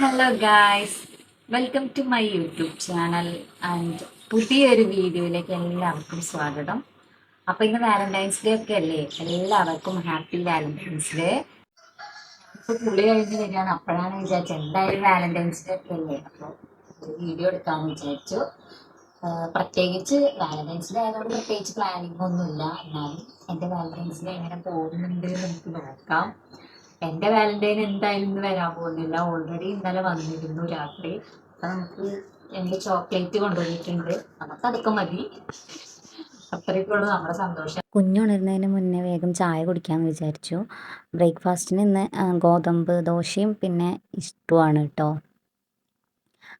Hello guys welcome to my YouTube channel and പുതിയൊരു വീഡിയോയിലേക്ക് എല്ലാവർക്കും സ്വാഗതം. അപ്പൊ ഇന്ന് വാലന്റൈൻസ് ഡേ ഒക്കെ അല്ലേ? എല്ലാവർക്കും ഹാപ്പി വാലന്റൈൻസ് ഡേ ഇപ്പൊ പുള്ളി കഴിഞ്ഞ് വരികയാണ്. അപ്പോഴാണ് വിചാരിച്ചത് എന്തായാലും വാലന്റൈൻസ് ഡേ ഒക്കെ അല്ലേ? അപ്പോൾ ഒരു വീഡിയോ എടുക്കാമെന്ന് വിചാരിച്ചു. പ്രത്യേകിച്ച് വാലന്റൈൻസ് ഡേ ആയതുകൊണ്ട് പ്രത്യേകിച്ച് പ്ലാനിങ് ഒന്നുമില്ല. എന്നാലും എന്റെ വാലന്റൈൻസ് ഡേ എങ്ങനെ പോകുന്നുണ്ട് നമുക്ക് നോക്കാം. എന്റെ വാലന്റൈൻ എന്തായാലും ഇന്ന് വരാൻ പോകുന്നില്ല. ഓൾറെഡി ഇന്നലെ വന്നിരുന്നു രാത്രി. അപ്പൊ നമുക്ക് എന്റെ ചോക്ലേറ്റ് കൊണ്ടുവന്നിട്ടുണ്ട്. നമുക്ക് അതൊക്കെ മതി. അത്രയ്ക്കുള്ളൂ നമ്മുടെ സന്തോഷം. കുഞ്ഞുണരുന്നതിന് മുന്നേ വേഗം ചായ കുടിക്കാമെന്ന് വിചാരിച്ചു. ബ്രേക്ക്ഫാസ്റ്റിന് ഇന്ന് ഗോതമ്പ് ദോശയും പിന്നെ ഇഷ്ടമാണ് കേട്ടോ.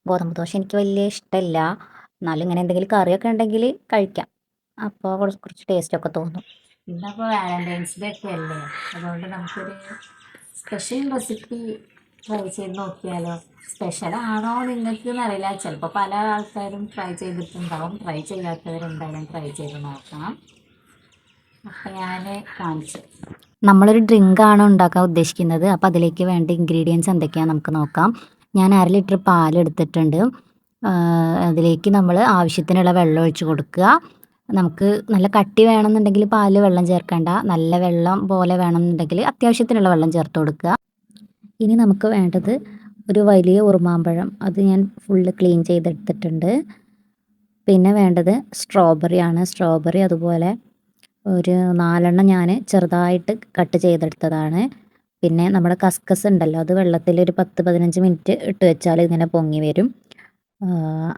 ഗോതമ്പ് ദോശ എനിക്ക് വലിയ ഇഷ്ടമില്ല എന്നാലും ഇങ്ങനെ എന്തെങ്കിലും കറിയൊക്കെ ഉണ്ടെങ്കിൽ കഴിക്കാം. അപ്പോൾ കുറച്ച് ടേസ്റ്റ് ഒക്കെ തോന്നും. ഇന്നപ്പോൾ വാലന്റൈൻസ് ഡേ ഒക്കെ അല്ലേ? അതുകൊണ്ട് നമുക്കൊരു സ്പെഷ്യൽ റെസിപ്പി ട്രൈ ചെയ്ത് നോക്കിയാലോ? സ്പെഷ്യൽ ആണോ നിങ്ങൾക്ക് എന്നറിയില്ല ചിലപ്പോൾ പല ആൾക്കാരും ട്രൈ ചെയ്തിട്ടുണ്ടാവും. ട്രൈ ചെയ്യാത്തവരുണ്ടായാലും ട്രൈ ചെയ്ത് നോക്കണം. അപ്പം ഞാൻ കാണിച്ചു. നമ്മളൊരു ഡ്രിങ്കാണ് ഉണ്ടാക്കാൻ ഉദ്ദേശിക്കുന്നത്. അപ്പോൾ അതിലേക്ക് വേണ്ട ഇൻഗ്രീഡിയൻസ് എന്തൊക്കെയാണെന്ന് നമുക്ക് നോക്കാം. ഞാൻ അര ലിറ്റർ പാൽ എടുത്തിട്ടുണ്ട് അതിലേക്ക് നമ്മൾ ആവശ്യത്തിനുള്ള വെള്ളം ഒഴിച്ച് കൊടുക്കുക. നമുക്ക് നല്ല കട്ടി വേണമെന്നുണ്ടെങ്കിൽ പാലിൽ വെള്ളം ചേർക്കേണ്ട. നല്ല വെള്ളം പോലെ വേണമെന്നുണ്ടെങ്കിൽ അത്യാവശ്യത്തിനുള്ള വെള്ളം ചേർത്ത് കൊടുക്കുക. ഇനി നമുക്ക് വേണ്ടത് ഒരു വലിയ ഉറുമാമ്പഴം. അത് ഞാൻ ഫുള്ള് ക്ലീൻ ചെയ്തെടുത്തിട്ടുണ്ട്. പിന്നെ വേണ്ടത് സ്ട്രോബെറി ആണ്. സ്ട്രോബെറി അതുപോലെ ഒരു നാലെണ്ണം ഞാൻ ചെറുതായിട്ട് കട്ട് ചെയ്തെടുത്തതാണ്. പിന്നെ നമ്മുടെ കസ്കസ് ഉണ്ടല്ലോ അത് വെള്ളത്തിൽ ഒരു പത്ത് പതിനഞ്ച് മിനിറ്റ് ഇട്ട് വെച്ചാൽ ഇങ്ങനെ പൊങ്ങി വരും.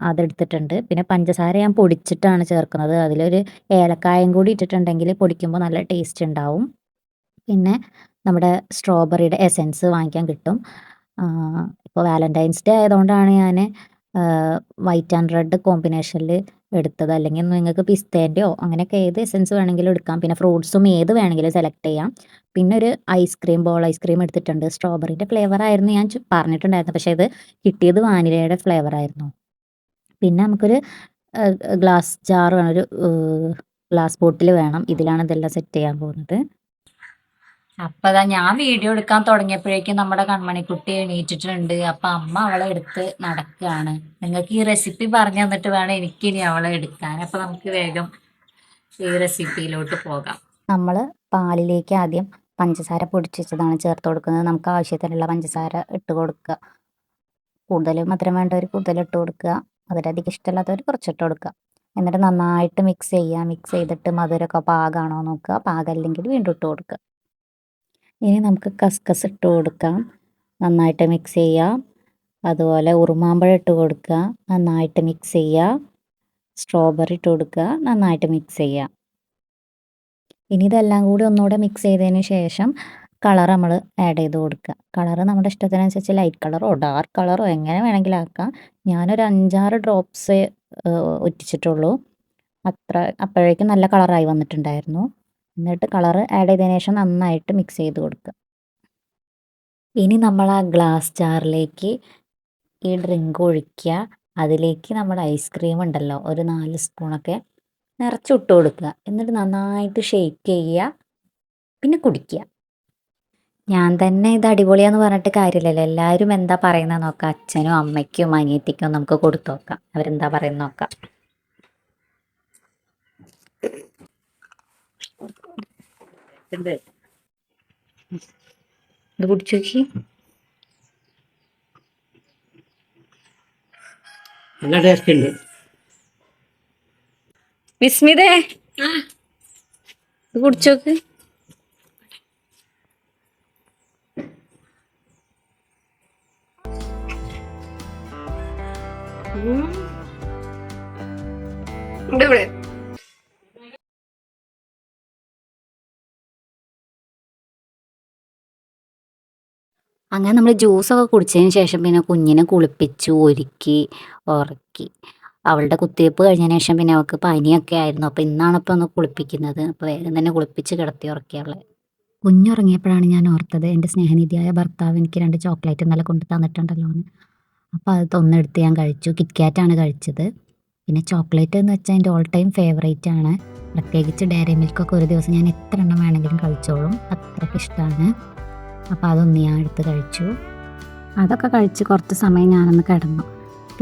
അതെടുത്തിട്ടുണ്ട്. പിന്നെ പഞ്ചസാര ഞാൻ പൊടിച്ചിട്ടാണ് ചേർക്കുന്നത്. അതിലൊരു ഏലക്കായം കൂടി ഇട്ടിട്ടുണ്ടെങ്കിൽ പൊടിക്കുമ്പോൾ നല്ല ടേസ്റ്റ് ഉണ്ടാവും. പിന്നെ നമ്മുടെ സ്ട്രോബെറിയുടെ എസെൻസ് വാങ്ങിക്കാൻ കിട്ടും. ഇപ്പോൾ വാലന്റൈൻസ് ഡേ ആയതുകൊണ്ടാണ് ഞാൻ വൈറ്റ് ആൻഡ് റെഡ് കോമ്പിനേഷനിൽ എടുത്തത്. അല്ലെങ്കിൽ നിങ്ങൾക്ക് പിസ്തേന്റെയോ അങ്ങനെയൊക്കെ ഏത് എസെൻസ് വേണമെങ്കിലും എടുക്കാം. പിന്നെ ഫ്രൂട്ട്സും ഏത് വേണമെങ്കിലും സെലക്ട് ചെയ്യാം. പിന്നെ ഒരു ഐസ്ക്രീം ബോൾ ഐസ്ക്രീം എടുത്തിട്ടുണ്ട്. സ്ട്രോബെറിന്റെ ഫ്ലേവർ ആയിരുന്നു ഞാൻ പറഞ്ഞിട്ടുണ്ടായിരുന്നു. പക്ഷേ ഇത് കിട്ടിയത് വാനിലയുടെ ഫ്ലേവർ ആയിരുന്നു. പിന്നെ നമുക്കൊരു ഗ്ലാസ് ജാർ വേണം. ഒരു ഗ്ലാസ് ബോട്ടിൽ വേണം. ഇതിലാണ് ഇതെല്ലാം സെറ്റ് ചെയ്യാൻ പോകുന്നത്. അപ്പൊ അതാ ഞാൻ വീഡിയോ എടുക്കാൻ തുടങ്ങിയപ്പോഴേക്കും നമ്മുടെ കൺമണിക്കുട്ടി എണീറ്റിട്ടുണ്ട്. അപ്പൊ അമ്മ അവളെ എടുത്ത് നടക്കുകയാണ് നിങ്ങൾക്ക് ഈ റെസിപ്പി പറഞ്ഞു തന്നിട്ട് വേണം എനിക്കിനി അവളെ എടുക്കാൻ. അപ്പൊ നമുക്ക് വേഗം ഈ റെസിപ്പിയിലോട്ട് പോകാം. നമ്മൾ പാലിലേക്ക് ആദ്യം പഞ്ചസാര പൊടിച്ച് വെച്ചതാണ് ചേർത്ത് കൊടുക്കുന്നത്. നമുക്ക് ആവശ്യത്തിനുള്ള പഞ്ചസാര ഇട്ട് കൊടുക്കുക. കൂടുതൽ മധുരം വേണ്ടവർ കൂടുതൽ ഇട്ട് കൊടുക്കുക. അതിലധികം ഇഷ്ടമില്ലാത്തവർ കുറച്ചിട്ട് കൊടുക്കുക. എന്നിട്ട് നന്നായിട്ട് മിക്സ് ചെയ്യുക. മിക്സ് ചെയ്തിട്ട് മധുരമൊക്കെ പാകമാണോ നോക്കുക. പാകല്ലെങ്കിൽ വീണ്ടും ഇട്ട് കൊടുക്കുക. ഇനി നമുക്ക് കസ്കസ് ഇട്ട് കൊടുക്കാം. നന്നായിട്ട് മിക്സ് ചെയ്യാം. അതുപോലെ ഉറുമാമ്പഴം ഇട്ട് കൊടുക്കുക. നന്നായിട്ട് മിക്സ് ചെയ്യുക സ്ട്രോബെറി ഇട്ട് കൊടുക്കുക. നന്നായിട്ട് മിക്സ് ചെയ്യുക ഇനി ഇതെല്ലാം കൂടി ഒന്നുകൂടെ മിക്സ് ചെയ്തതിന് ശേഷം കളർ നമ്മൾ ആഡ് ചെയ്ത് കൊടുക്കുക. കളർ നമ്മുടെ ഇഷ്ടത്തിനനുസരിച്ച് ലൈറ്റ് കളറോ ഡാർക്ക് കളറോ എങ്ങനെ വേണമെങ്കിലും ആക്കാം. ഞാനൊരു അഞ്ചാറ് ഡ്രോപ്സ് ഒറ്റിച്ചിട്ടുള്ളൂ. അത്ര അപ്പോഴേക്കും നല്ല കളറായി വന്നിട്ടുണ്ടായിരുന്നു. എന്നിട്ട് കളർ ആഡ് ചെയ്തതിന് ശേഷം നന്നായിട്ട് മിക്സ് ചെയ്ത് കൊടുക്കുക. ഇനി നമ്മൾ ആ ഗ്ലാസ് ജാറിലേക്ക് ഈ ഡ്രിങ്ക് ഒഴിക്കുക. അതിലേക്ക് നമ്മുടെ ഐസ്ക്രീം ഉണ്ടല്ലോ ഒരു നാല് സ്പൂണൊക്കെ നിറച്ചിട്ട് കൊടുക്കുക. എന്നിട്ട് നന്നായിട്ട് ഷെയ്ക്ക് ചെയ്യുക. പിന്നെ കുടിക്കുക. ഞാൻ തന്നെ ഇത് അടിപൊളിയാന്ന് പറഞ്ഞിട്ട് കാര്യമില്ലല്ലോ. എല്ലാവരും എന്താ പറയുന്നത് നോക്കാം. അച്ഛനും അമ്മയ്ക്കും അനിയത്തിക്കും നമുക്ക് കൊടുത്തു നോക്കാം. അവരെന്താ പറയുന്നത് നോക്കാം. ഇത് കുടിച്ചു നോക്കി. നല്ല ടേസ്റ്റ് ഉണ്ട്. വിസ്മിതേ. ഇത് കുടിച്ചു നോക്ക്. അങ്ങനെ നമ്മൾ ജ്യൂസൊക്കെ കുടിച്ചതിന് ശേഷം പിന്നെ കുഞ്ഞിനെ കുളിപ്പിച്ചു ഒരുക്കി ഉറക്കി. അവളുടെ കുത്തിവയ്പ്പ് കഴിഞ്ഞതിന് ശേഷം പിന്നെ അവൾക്ക് പനിയൊക്കെ ആയിരുന്നു. അപ്പോൾ ഇന്നാണ് ഒന്ന് കുളിപ്പിക്കുന്നത്. അപ്പോൾ വേഗം തന്നെ കുളിപ്പിച്ച് കിടത്തി ഉറക്കി അവളെ. കുഞ്ഞുറങ്ങിയപ്പോഴാണ് ഞാൻ ഓർത്തത് എന്റെ സ്നേഹനിധിയായ ഭർത്താവ് എനിക്ക് രണ്ട് ചോക്ലേറ്റ് ഇന്നലെ കൊണ്ട് തന്നിട്ടുണ്ടല്ലോ എന്ന്. അപ്പോൾ അത് തൊന്നെടുത്ത് ഞാൻ കഴിച്ചു. കിറ്റ്കാറ്റാണ് കഴിച്ചത്. പിന്നെ ചോക്ലേറ്റ് എന്ന് വെച്ചാൽ എന്റെ ഓൾ ടൈം ഫേവറേറ്റ് ആണ്. പ്രത്യേകിച്ച് ഡയറി മിൽക്കൊക്കെ ഒരു ദിവസം ഞാൻ എത്ര എണ്ണം വേണമെങ്കിലും കഴിച്ചോളും. അത്രയ്ക്ക് ഇഷ്ടമാണ്. അപ്പോൾ അതൊന്ന് ഞാൻ എടുത്ത് കഴിച്ചു. അതൊക്കെ കഴിച്ച് കുറച്ച് സമയം ഞാനൊന്ന് കിടന്നു.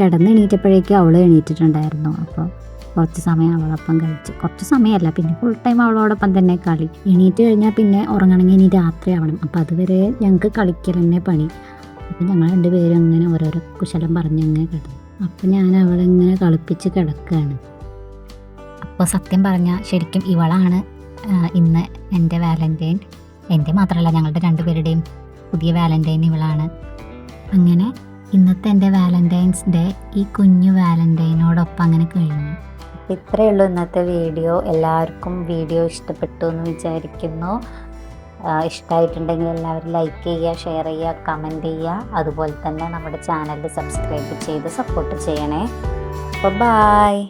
കിടന്ന് എണീറ്റപ്പോഴേക്കും അവൾ എണീറ്റിട്ടുണ്ടായിരുന്നു. അപ്പോൾ കുറച്ച് സമയം അവളൊപ്പം കഴിച്ചു. കുറച്ച് സമയമല്ല പിന്നെ ഫുൾ ടൈം അവളോടൊപ്പം തന്നെ കളി. എണീറ്റ് കഴിഞ്ഞാൽ പിന്നെ ഉറങ്ങണമെങ്കിൽ ഇനി രാത്രി ആവണം. അപ്പോൾ അതുവരെ ഞങ്ങൾക്ക് കളിക്കൽ തന്നെ പണി. അപ്പം ഞങ്ങൾ രണ്ടുപേരും അങ്ങനെ ഓരോരോ കുശലം പറഞ്ഞ് അങ്ങനെ കിടന്നു. അപ്പം ഞാൻ അവളെ ഇങ്ങനെ കളിപ്പിച്ച് കിടക്കുകയാണ് അപ്പോൾ സത്യം പറഞ്ഞാൽ ശരിക്കും ഇവളാണ് ഇന്ന് എന്റെ വാലന്റൈൻ എന്റെ മാത്രമല്ല ഞങ്ങളുടെ രണ്ടുപേരുടെയും പുതിയ വാലന്റൈൻ ഇവളാണ്. അങ്ങനെ ഇന്നത്തെ എന്റെ വാലന്റൈൻസ് ഡേ ഈ കുഞ്ഞു വാലന്റൈനോടൊപ്പം അങ്ങനെ കഴിഞ്ഞു. ഇത്രയേ ഉള്ളൂ ഇന്നത്തെ വീഡിയോ. എല്ലാവർക്കും വീഡിയോ ഇഷ്ടപ്പെട്ടു എന്ന് വിചാരിക്കുന്നു. ഇഷ്ടമായിട്ടുണ്ടെങ്കിൽ എല്ലാവരും ലൈക്ക് ചെയ്യുക ഷെയർ ചെയ്യുക കമന്റ് ചെയ്യുക. അതുപോലെ തന്നെ നമ്മുടെ ചാനൽ സബ്സ്ക്രൈബ് ചെയ്ത് സപ്പോർട്ട് ചെയ്യണേ. അപ്പോൾ ബായ്